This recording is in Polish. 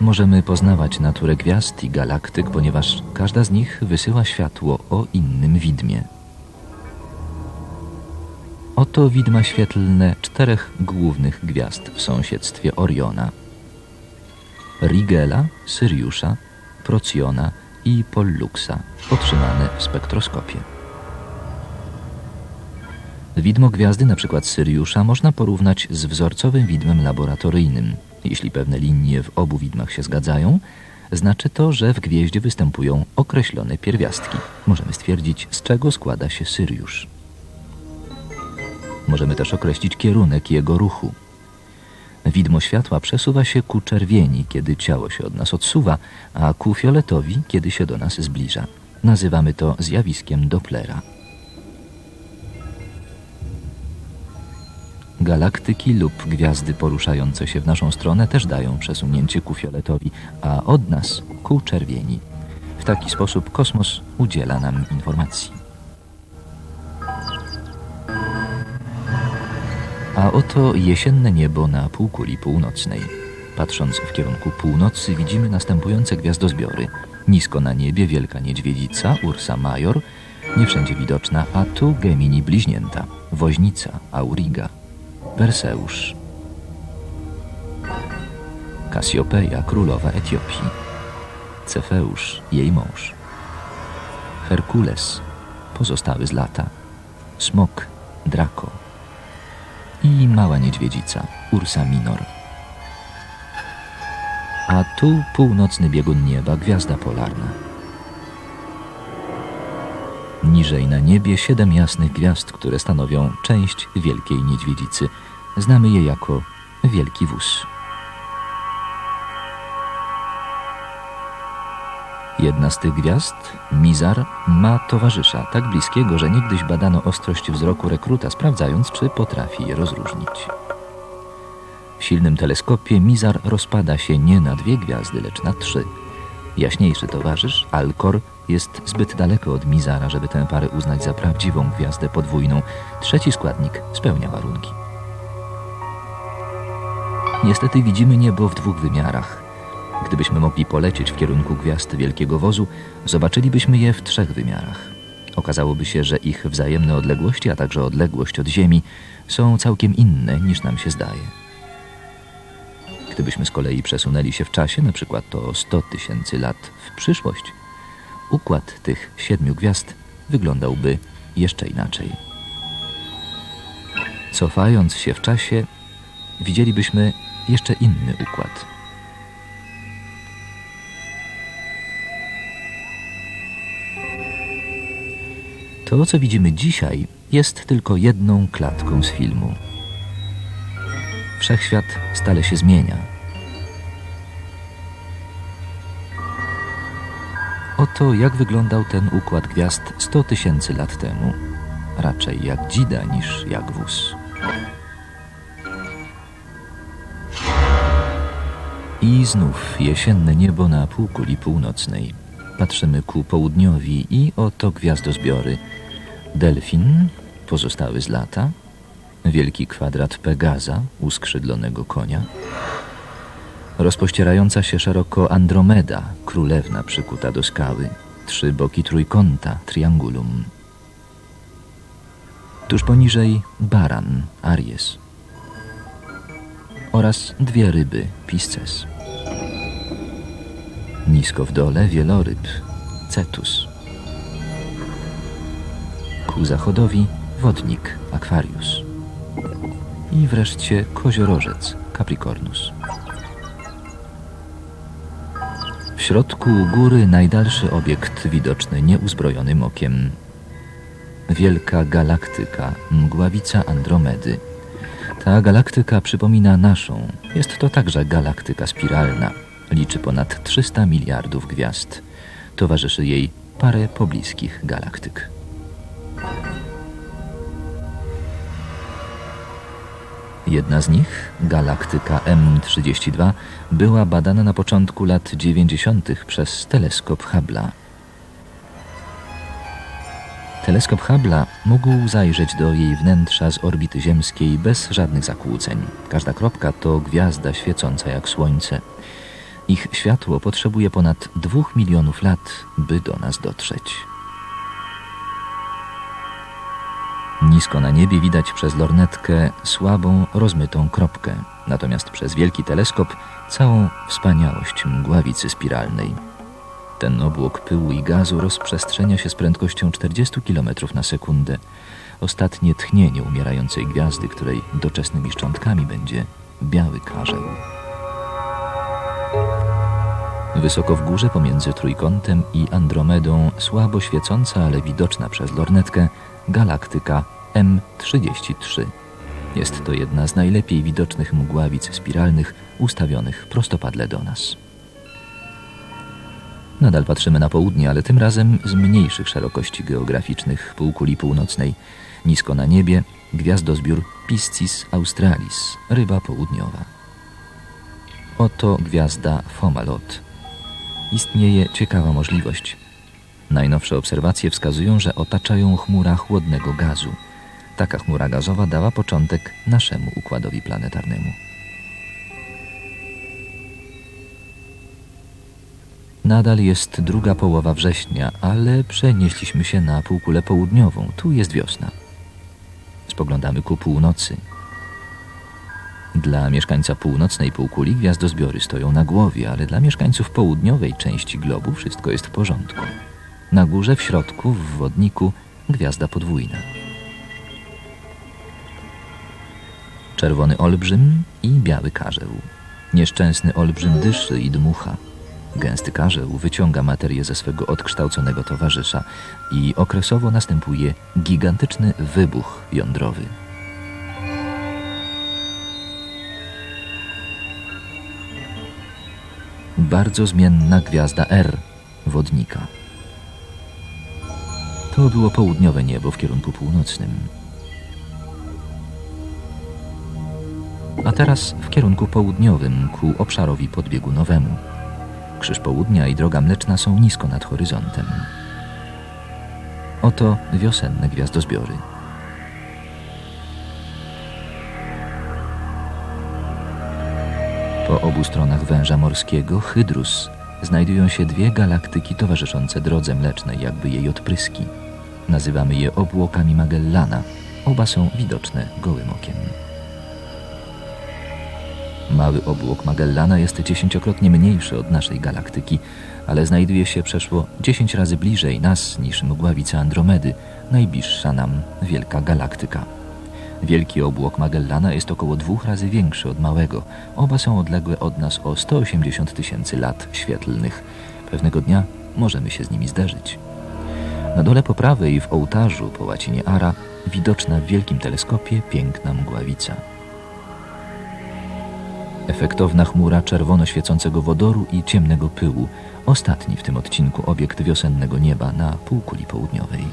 możemy poznawać naturę gwiazd i galaktyk, ponieważ każda z nich wysyła światło o innym widmie. Oto widma świetlne czterech głównych gwiazd w sąsiedztwie Oriona. Rigela, Syriusza, Procjona i Polluxa, otrzymane w spektroskopie. Widmo gwiazdy, np. Syriusza, można porównać z wzorcowym widmem laboratoryjnym. Jeśli pewne linie w obu widmach się zgadzają, znaczy to, że w gwieździe występują określone pierwiastki. Możemy stwierdzić, z czego składa się Syriusz. Możemy też określić kierunek jego ruchu. Widmo światła przesuwa się ku czerwieni, kiedy ciało się od nas odsuwa, a ku fioletowi, kiedy się do nas zbliża. Nazywamy to zjawiskiem Dopplera. Galaktyki lub gwiazdy poruszające się w naszą stronę też dają przesunięcie ku fioletowi, a od nas ku czerwieni. W taki sposób kosmos udziela nam informacji. A oto jesienne niebo na półkuli północnej. Patrząc w kierunku północy widzimy następujące gwiazdozbiory. Nisko na niebie wielka niedźwiedzica, Ursa Major, nie wszędzie widoczna, a tu Gemini bliźnięta, woźnica, Auriga, Perseusz, Kasiopeja, królowa Etiopii, Cefeusz, jej mąż, Herkules, pozostały z lata, Smok, Draco i mała niedźwiedzica, Ursa Minor. A tu północny biegun nieba, gwiazda polarna. Niżej na niebie siedem jasnych gwiazd, które stanowią część Wielkiej Niedźwiedzicy. Znamy je jako Wielki Wóz. Jedna z tych gwiazd, Mizar, ma towarzysza tak bliskiego, że niegdyś badano ostrość wzroku rekruta, sprawdzając, czy potrafi je rozróżnić. W silnym teleskopie Mizar rozpada się nie na dwie gwiazdy, lecz na trzy. Jaśniejszy towarzysz, Alcor, jest zbyt daleko od Mizara, żeby tę parę uznać za prawdziwą gwiazdę podwójną. Trzeci składnik spełnia warunki. Niestety widzimy niebo w dwóch wymiarach. Gdybyśmy mogli polecieć w kierunku gwiazd Wielkiego Wozu, zobaczylibyśmy je w trzech wymiarach. Okazałoby się, że ich wzajemne odległości, a także odległość od Ziemi są całkiem inne niż nam się zdaje. Gdybyśmy z kolei przesunęli się w czasie, na przykład to 100 tysięcy lat w przyszłość, układ tych siedmiu gwiazd wyglądałby jeszcze inaczej. Cofając się w czasie, widzielibyśmy jeszcze inny układ. To, co widzimy dzisiaj, jest tylko jedną klatką z filmu. Wszechświat stale się zmienia. Oto jak wyglądał ten układ gwiazd 100 tysięcy lat temu. Raczej jak dzida niż jak wóz. I znów jesienne niebo na półkuli północnej. Patrzymy ku południowi i oto gwiazdozbiory. Delfin, pozostały z lata, wielki kwadrat Pegaza, uskrzydlonego konia, rozpościerająca się szeroko Andromeda, królewna przykuta do skały, trzy boki trójkąta, triangulum. Tuż poniżej baran, Aries oraz dwie ryby, Pisces. Nisko w dole wieloryb, Cetus. Ku zachodowi wodnik, Aquarius. I wreszcie koziorożec, Capricornus. W środku góry najdalszy obiekt widoczny nieuzbrojonym okiem. Wielka galaktyka, mgławica Andromedy. Ta galaktyka przypomina naszą. Jest to także galaktyka spiralna. Liczy ponad 300 miliardów gwiazd. Towarzyszy jej parę pobliskich galaktyk. Jedna z nich, galaktyka M32, była badana na początku lat 90. przez teleskop Hubble'a. Teleskop Hubble'a mógł zajrzeć do jej wnętrza z orbity ziemskiej bez żadnych zakłóceń. Każda kropka to gwiazda świecąca jak słońce. Ich światło potrzebuje ponad dwóch milionów lat, by do nas dotrzeć. Nisko na niebie widać przez lornetkę słabą, rozmytą kropkę, natomiast przez wielki teleskop całą wspaniałość mgławicy spiralnej. Ten obłok pyłu i gazu rozprzestrzenia się z prędkością 40 km na sekundę. Ostatnie tchnienie umierającej gwiazdy, której doczesnymi szczątkami będzie biały karzeł. Wysoko w górze pomiędzy Trójkątem i Andromedą słabo świecąca, ale widoczna przez lornetkę galaktyka M33. Jest to jedna z najlepiej widocznych mgławic spiralnych ustawionych prostopadle do nas. Nadal patrzymy na południe, ale tym razem z mniejszych szerokości geograficznych półkuli północnej. Nisko na niebie gwiazdozbiór Piscis australis, ryba południowa. Oto gwiazda Fomalot. Istnieje ciekawa możliwość. Najnowsze obserwacje wskazują, że otaczają chmura chłodnego gazu. Taka chmura gazowa dała początek naszemu układowi planetarnemu. Nadal jest druga połowa września, ale przenieśliśmy się na półkulę południową. Tu jest wiosna. Spoglądamy ku północy. Dla mieszkańca północnej półkuli gwiazdozbiory stoją na głowie, ale dla mieszkańców południowej części globu wszystko jest w porządku. Na górze, w środku, w wodniku gwiazda podwójna. Czerwony olbrzym i biały karzeł. Nieszczęsny olbrzym dyszy i dmucha. Gęsty karzeł wyciąga materię ze swego odkształconego towarzysza i okresowo następuje gigantyczny wybuch jądrowy. Bardzo zmienna gwiazda R, wodnika. To było południowe niebo w kierunku północnym. A teraz w kierunku południowym ku obszarowi podbiegunowemu. Krzyż Południa i Droga Mleczna są nisko nad horyzontem. Oto wiosenne gwiazdozbiory. Po obu stronach węża morskiego, Hydrus, znajdują się dwie galaktyki towarzyszące Drodze Mlecznej, jakby jej odpryski. Nazywamy je obłokami Magellana. Oba są widoczne gołym okiem. Mały obłok Magellana jest dziesięciokrotnie mniejszy od naszej galaktyki, ale znajduje się przeszło 10 razy bliżej nas niż mgławica Andromedy, najbliższa nam wielka galaktyka. Wielki obłok Magellana jest około dwóch razy większy od małego. Oba są odległe od nas o 180 tysięcy lat świetlnych. Pewnego dnia możemy się z nimi zderzyć. Na dole po prawej w ołtarzu po łacinie Ara widoczna w wielkim teleskopie piękna mgławica. Efektowna chmura czerwono świecącego wodoru i ciemnego pyłu, ostatni w tym odcinku obiekt wiosennego nieba na półkuli południowej.